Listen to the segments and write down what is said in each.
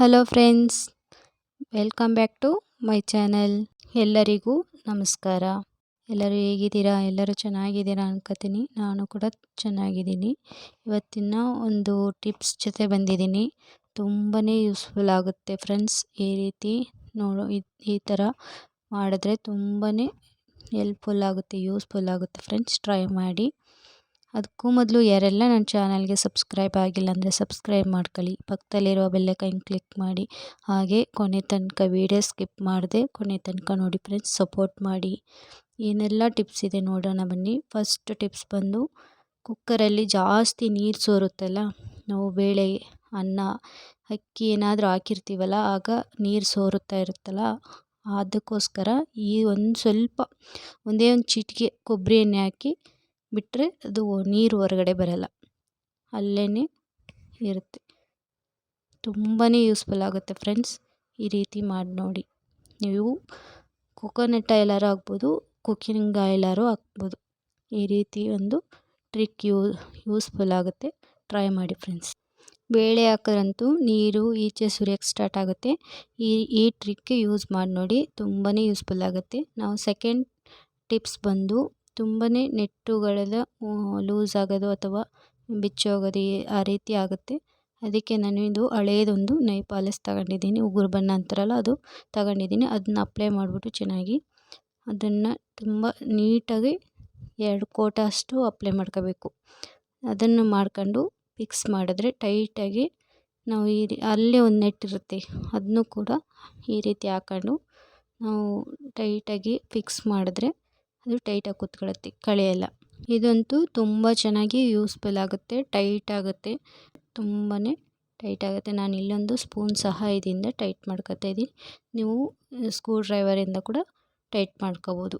Hello friends welcome back to my channel ಎಲ್ಲರಿಗೂ ನಮಸ್ಕಾರ. ಎಲ್ಲರೂ ಹೇಗಿದ್ದೀರಾ? ಎಲ್ಲರೂ ಚೆನ್ನಾಗಿದ್ದೀರಾ ಅನ್ಕೋತೀನಿ. ನಾನು ಕೂಡ ಚೆನ್ನಾಗಿದ್ದೀನಿ. ಇವತ್ತಿನ ಒಂದು ಟಿಪ್ಸ್ ಜೊತೆ ಬಂದಿದ್ದೀನಿ. ತುಂಬಾ ಯೂಸ್ಫುಲ್ ಆಗುತ್ತೆ ಫ್ರೆಂಡ್ಸ್ ಈ ರೀತಿ ನೋಡೋ, ಈ ಥರ ಮಾಡಿದ್ರೆ ತುಂಬಾ ಹೆಲ್ಪ್ಫುಲ್ ಆಗುತ್ತೆ ಯೂಸ್ಫುಲ್ ಆಗುತ್ತೆ ಫ್ರೆಂಡ್ಸ್ ಟ್ರೈ ಮಾಡಿ. ಅದಕ್ಕೂ ಮೊದಲು ಯಾರೆಲ್ಲ ನನ್ನ ಚಾನಲ್ಗೆ ಸಬ್ಸ್ಕ್ರೈಬ್ ಆಗಿಲ್ಲ ಅಂದರೆ ಸಬ್ಸ್ಕ್ರೈಬ್ ಮಾಡ್ಕೊಳ್ಳಿ. ಪಕ್ಕದಲ್ಲಿರುವ ಬೆಲ್ಲೈಕನ್ ಕ್ಲಿಕ್ ಮಾಡಿ. ಹಾಗೆ ಕೊನೆ ತನಕ ವೀಡಿಯೋ ಸ್ಕಿಪ್ ಮಾಡಿದೆ ಕೊನೆ ತನಕ ನೋಡಿ ಫ್ರೆಂಡ್ಸ್, ಸಪೋರ್ಟ್ ಮಾಡಿ. ಏನೆಲ್ಲ ಟಿಪ್ಸ್ ಇದೆ ನೋಡೋಣ ಬನ್ನಿ. ಫಸ್ಟ್ ಟಿಪ್ಸ್ ಬಂದು, ಕುಕ್ಕರಲ್ಲಿ ಜಾಸ್ತಿ ನೀರು ಸೋರುತ್ತಲ್ಲ, ನಾವು ಬೇಳೆ, ಅನ್ನ, ಅಕ್ಕಿ ಏನಾದರೂ ಹಾಕಿರ್ತೀವಲ್ಲ, ಆಗ ನೀರು ಸೋರುತ್ತಾ ಇರುತ್ತಲ್ಲ, ಅದಕ್ಕೋಸ್ಕರ ಈ ಒಂದು ಸ್ವಲ್ಪ, ಒಂದೇ ಒಂದು ಚಿಟಿಕೆ ಕೊಬ್ಬರಿ ಎಣ್ಣೆ ಹಾಕಿ ಬಿಟ್ಟರೆ ಅದು ನೀರು ಹೊರಗಡೆ ಬರಲ್ಲ. ಅಲ್ಲೇ ಇರುತ್ತೆ. ತುಂಬಾ ಯೂಸ್ಫುಲ್ ಆಗುತ್ತೆ ಫ್ರೆಂಡ್ಸ್ ಈ ರೀತಿ ಮಾಡಿ ನೋಡಿ. ನೀವು ಕೊಕೊನಟ್ ಆಯ್ಲಾರು ಹಾಕ್ಬೋದು ಕುಕ್ಕಿಂಗ್ ಆಯ್ಲಾರು ಹಾಕ್ಬೋದು. ಈ ರೀತಿ ಒಂದು ಟ್ರಿಕ್ ಯೂ ಯೂಸ್ಫುಲ್ ಆಗುತ್ತೆ. ಟ್ರೈ ಮಾಡಿ ಫ್ರೆಂಡ್ಸ್ ಬೇಳೆ ಹಾಕೋರಂತೂ ನೀರು, ಈಚೆ ಸುರಿಯೋಕ್ಕೆ ಸ್ಟಾರ್ಟ್ ಆಗುತ್ತೆ. ಈ ಈ ಟ್ರಿಕ್ ಯೂಸ್ ಮಾಡಿ ನೋಡಿ ತುಂಬಾ ಯೂಸ್ಫುಲ್ ಆಗುತ್ತೆ. ನಾವು ಸೆಕೆಂಡ್ ಟಿಪ್ಸ್ ಬಂದು ತುಂಬಾ ನೆಟ್ಟುಗಳೆಲ್ಲ ಲೂಸ್ ಆಗೋದು ಅಥವಾ ಬಿಚ್ಚೋಗೋದು ಆ ರೀತಿ ಆಗುತ್ತೆ. ಅದಕ್ಕೆ ನಾನು ಇದು ಹಳೇದೊಂದು ನೈ ಪಾಲಿಸ್ ತಗೊಂಡಿದ್ದೀನಿ. ಉಗುರು ಬಣ್ಣ ಅಂತಾರಲ್ಲ ಅದು ತಗೊಂಡಿದ್ದೀನಿ. ಅದನ್ನ ಅಪ್ಲೈ ಮಾಡಿಬಿಟ್ಟು ಚೆನ್ನಾಗಿ ಅದನ್ನು ತುಂಬ ನೀಟಾಗಿ ಎರಡು ಕೋಟ ಅಷ್ಟು ಅಪ್ಲೈ ಮಾಡ್ಕೋಬೇಕು. ಅದನ್ನು ಮಾಡ್ಕೊಂಡು ಫಿಕ್ಸ್ ಮಾಡಿದ್ರೆ ಟೈಟಾಗಿ ನಾವು ಈ ಅಲ್ಲೇ ಒಂದು ನೆಟ್ಟಿರುತ್ತೆ ಅದನ್ನು ಕೂಡ ಈ ರೀತಿ ಹಾಕೊಂಡು ನಾವು ಟೈಟಾಗಿ ಫಿಕ್ಸ್ ಮಾಡಿದ್ರೆ ಅದು ಟೈಟಾಗಿ ಕೂತ್ಕೊಳ್ಳುತ್ತೆ, ಕಳೆಯಲ್ಲ. ಇದಂತೂ ತುಂಬ ಚೆನ್ನಾಗಿ ಯೂಸ್ಫುಲ್ ಆಗುತ್ತೆ, ಟೈಟ್ ಆಗುತ್ತೆ ತುಂಬಾ ಟೈಟ್ ಆಗುತ್ತೆ. ನಾನು ಇಲ್ಲೊಂದು ಸ್ಪೂನ್ ಸಹಾಯದಿಂದ ಟೈಟ್ ಮಾಡ್ಕೊತಾ ಇದ್ದೀನಿ. ನೀವು ಸ್ಕ್ರೂ ಡ್ರೈವರಿಂದ ಕೂಡ ಟೈಟ್ ಮಾಡ್ಕೋಬೋದು.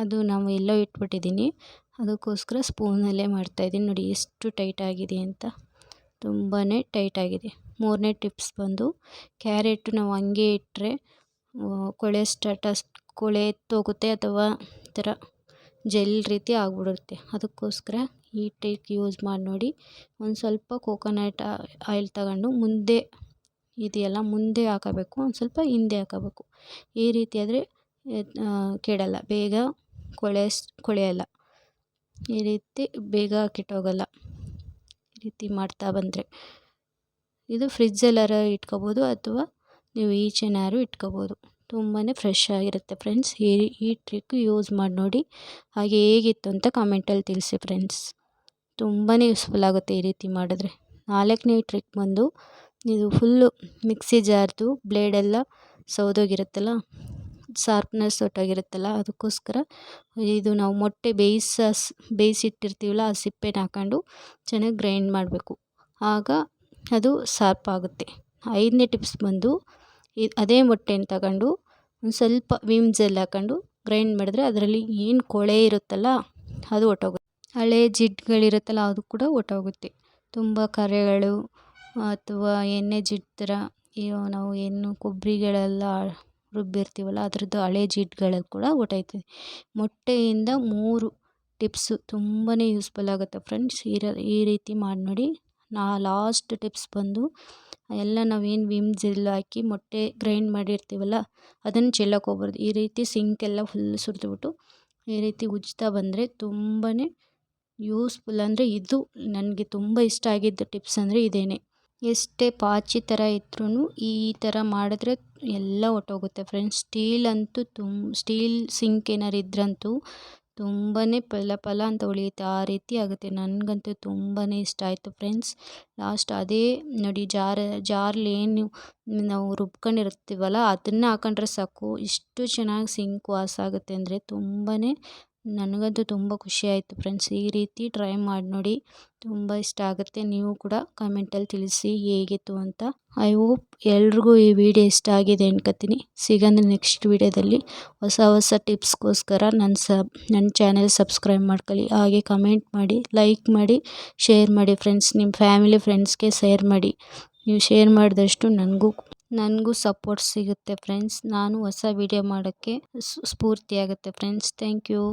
ಅದು ನಾವು ಎಲ್ಲೋ ಇಟ್ಬಿಟ್ಟಿದ್ದೀನಿ, ಅದಕ್ಕೋಸ್ಕರ ಸ್ಪೂನಲ್ಲೇ ಮಾಡ್ತಾಯಿದ್ದೀನಿ ನೋಡಿ, ಎಷ್ಟು ಟೈಟ್ ಆಗಿದೆ ಅಂತ. ತುಂಬಾ ಟೈಟ್ ಆಗಿದೆ. ಮೂರನೇ ಟಿಪ್ಸ್ ಬಂದು, ಕ್ಯಾರೆಟು ನಾವು ಹಂಗೆ ಇಟ್ಟರೆ ಕೊಳೆ ಸ್ಟಾಟಸ್ ಕೊಳೆ ಎತ್ತೋಗುತ್ತೆ ಅಥವಾ ಥರ ಜೆಲ್ ರೀತಿ ಆಗಿಬಿಡುತ್ತೆ. ಅದಕ್ಕೋಸ್ಕರ ಈ ಟ್ರಿಕ್ ಯೂಸ್ ಮಾಡಿ ನೋಡಿ. ಒಂದು ಸ್ವಲ್ಪ ಕೋಕೋನಟ್ ಆಯಿಲ್ ತಗೊಂಡು ಮುಂದೆ ಇದೆಯಲ್ಲ, ಮುಂದೆ ಹಾಕಬೇಕು, ಒಂದು ಸ್ವಲ್ಪ ಹಿಂದೆ ಹಾಕಬೇಕು. ಈ ರೀತಿ ಆದರೆ ಕೆಡಲ್ಲ, ಬೇಗ ಕೊಳೆ ಕೊಳೆಯಲ್ಲ. ಈ ರೀತಿ ಬೇಗ ಕೆಟ್ಟೋಗಲ್ಲ. ಈ ರೀತಿ ಮಾಡ್ತಾ ಬಂದರೆ. ಇದು ಫ್ರಿಜ್ಜಲ್ಲಾರ ಇಟ್ಕೋಬೋದು ಅಥವಾ ನೀವು ಈಚೆನಾದ್ರು ಇಟ್ಕೋಬೋದು. ತುಂಬಾ ಫ್ರೆಶ್ ಆಗಿರುತ್ತೆ ಫ್ರೆಂಡ್ಸ್ ಈ ಈ ಟ್ರಿಕ್ ಯೂಸ್ ಮಾಡಿ ನೋಡಿ. ಹಾಗೆ ಹೇಗಿತ್ತು ಅಂತ ಕಾಮೆಂಟಲ್ಲಿ ತಿಳಿಸಿ ಫ್ರೆಂಡ್ಸ್ ತುಂಬಾ ಯೂಸ್ಫುಲ್ ಆಗುತ್ತೆ ಈ ರೀತಿ ಮಾಡಿದ್ರೆ. ನಾಲ್ಕನೇ ಟ್ರಿಕ್ ಬಂದು ಇದು ಫುಲ್ಲು ಮಿಕ್ಸಿ ಜಾರ್ದು ಬ್ಲೇಡೆಲ್ಲ ಸೌದೋಗಿರುತ್ತಲ್ಲ ಶಾರ್ಪ್ನೆಸ್ ಹೊರ್ಟೋಗಿರುತ್ತಲ್ಲ ಅದಕ್ಕೋಸ್ಕರ ಇದು ನಾವು ಮೊಟ್ಟೆ ಬೇಯಿಸ, ಬೇಯಿಸಿಟ್ಟಿರ್ತೀವಲ್ಲ, ಆ ಸಿಪ್ಪೆನ ಹಾಕೊಂಡು ಚೆನ್ನಾಗಿ ಗ್ರೈಂಡ್ ಮಾಡಬೇಕು. ಆಗ ಅದು ಶಾರ್ಪ್ ಆಗುತ್ತೆ. ಐದನೇ ಟಿಪ್ಸ್ ಬಂದು ಅದೇ ಮೊಟ್ಟೆನ ತಗೊಂಡು ಒಂದು ಸ್ವಲ್ಪ ವಿಮ್ ಜೆಲ್ ಹಾಕೊಂಡು ಗ್ರೈಂಡ್ ಮಾಡಿದ್ರೆ ಅದರಲ್ಲಿ ಏನು ಕೊಳೆ ಇರುತ್ತಲ್ಲ ಅದು ಹೊಟ್ಟೋಗುತ್ತೆ ಹಳೆ ಜಿಡ್ಡುಗಳಿರುತ್ತಲ್ಲ ಅದು ಕೂಡ ಹೊಟ್ಟೋಗುತ್ತೆ ತುಂಬ ಕರೆಗಳು ಅಥವಾ ಎಣ್ಣೆ ಜಿಡ್ಡು ಥರ ನಾವು ಏನು ಕೊಬ್ಬರಿಗಳೆಲ್ಲ ರುಬ್ಬಿರ್ತೀವಲ್ಲ ಅದರದ್ದು ಹಳೆ ಜಿಡ್ಡುಗಳು ಕೂಡ ಹೊರ್ಟೋಯ್ತದೆ ಮೊಟ್ಟೆಯಿಂದ ಮೂರು ಟಿಪ್ಸು ತುಂಬಾ ಯೂಸ್ಫುಲ್ ಆಗುತ್ತೆ ಫ್ರೆಂಡ್ಸ್ ಈ ರೀತಿ ಮಾಡಿ ನೋಡಿ ನಾ ಲಾಸ್ಟ್ ಟಿಪ್ಸ್ ಬಂದು, ಎಲ್ಲ ನಾವೇನು ವಿಮ್ ಜೆಲ್ ಹಾಕಿ ಮೊಟ್ಟೆ ಗ್ರೈಂಡ್ ಮಾಡಿರ್ತೀವಲ್ಲ, ಅದನ್ನು ಚೆಲ್ಲಕ್ಕೆ ಹೋಗ್ಬಾರ್ದು. ಈ ರೀತಿ ಸಿಂಕ್ ಎಲ್ಲ ಫುಲ್ ಸುರಿದ್ಬಿಟ್ಟು, ಈ ರೀತಿ ಉಜ್ತಾ ಬಂದರೆ ತುಂಬಾ ಯೂಸ್ಫುಲ್ ಅಂದರೆ ಇದು ನನಗೆ ತುಂಬ ಇಷ್ಟ ಆಗಿದ್ದ ಟಿಪ್ಸ್ ಅಂದರೆ ಇದೇನೆ. ಎಷ್ಟೇ ಪಾಚಿ ಥರ ಇದ್ರೂ ಈ ಥರ ಮಾಡಿದ್ರೆ ಎಲ್ಲ ಹೊರ್ಟೋಗುತ್ತೆ ಫ್ರೆಂಡ್ಸ್ ಸ್ಟೀಲ್ ಅಂತೂ ತುಂಬ ಸ್ಟೀಲ್ ಸಿಂಕ್ ಏನಾರು ಇದ್ರಂತೂ ತುಂಬಾ ಪಲ ಪಲ ಅಂತ ಉಳಿಯುತ್ತೆ. ಆ ರೀತಿ ಆಗುತ್ತೆ. ನನಗಂತೂ ತುಂಬಾ ಇಷ್ಟ ಆಯಿತು ಫ್ರೆಂಡ್ಸ್. ಲಾಸ್ಟ್ ಅದೇ ನೋಡಿ ಜಾರ್ ಜಾರಲ್ಲಿ ಏನು ನಾವು ರುಬ್ಕೊಂಡಿರ್ತೀವಲ್ಲ, ಅದನ್ನು ಹಾಕೊಂಡ್ರೆ ಸಾಕು. ಇಷ್ಟು ಚೆನ್ನಾಗಿ ಸಿಂಕ್ ವಾಸ ಆಗುತ್ತೆ ಅಂದರೆ ತುಂಬಾ ನನಗಂತೂ ತುಂಬ ಖುಷಿ ಆಯಿತು ಫ್ರೆಂಡ್ಸ್. ಈ ರೀತಿ ಟ್ರೈ ಮಾಡಿ ನೋಡಿ. ತುಂಬ ಇಷ್ಟ ಆಗುತ್ತೆ. ನೀವು ಕೂಡ ಕಮೆಂಟಲ್ಲಿ ತಿಳಿಸಿ ಹೇಗಿತ್ತು ಅಂತ. ಐ ಹೋಪ್ ಎಲ್ರಿಗೂ ಈ ವಿಡಿಯೋ ಇಷ್ಟ ಆಗಿದೆ ಅನ್ಕೋತೀನಿ. ಸಿಗಂದ್ರೆ ನೆಕ್ಸ್ಟ್ ವಿಡಿಯೋದಲ್ಲಿ ಹೊಸ ಹೊಸ ಟಿಪ್ಸ್ಗೋಸ್ಕರ ನನ್ನ ಸಬ್ ನನ್ನ ಚಾನೆಲ್ ಸಬ್ಸ್ಕ್ರೈಬ್ ಮಾಡ್ಕೊಳ್ಳಿ. ಹಾಗೆ ಕಮೆಂಟ್ ಮಾಡಿ, ಲೈಕ್ ಮಾಡಿ, ಶೇರ್ ಮಾಡಿ ಫ್ರೆಂಡ್ಸ್. ನಿಮ್ಮ ಫ್ಯಾಮಿಲಿ, ಫ್ರೆಂಡ್ಸ್ಗೆ ಶೇರ್ ಮಾಡಿ. ನೀವು ಶೇರ್ ಮಾಡಿದಷ್ಟು ನನಗೂ ನನಗೂ ಸಪೋರ್ಟ್ ಸಿಗುತ್ತೆ ಫ್ರೆಂಡ್ಸ್ ನಾನು ಹೊಸ ವೀಡಿಯೋ ಮಾಡೋಕ್ಕೆ ಸ್ಫೂರ್ತಿಯಾಗುತ್ತೆ ಫ್ರೆಂಡ್ಸ್ ಥ್ಯಾಂಕ್ ಯು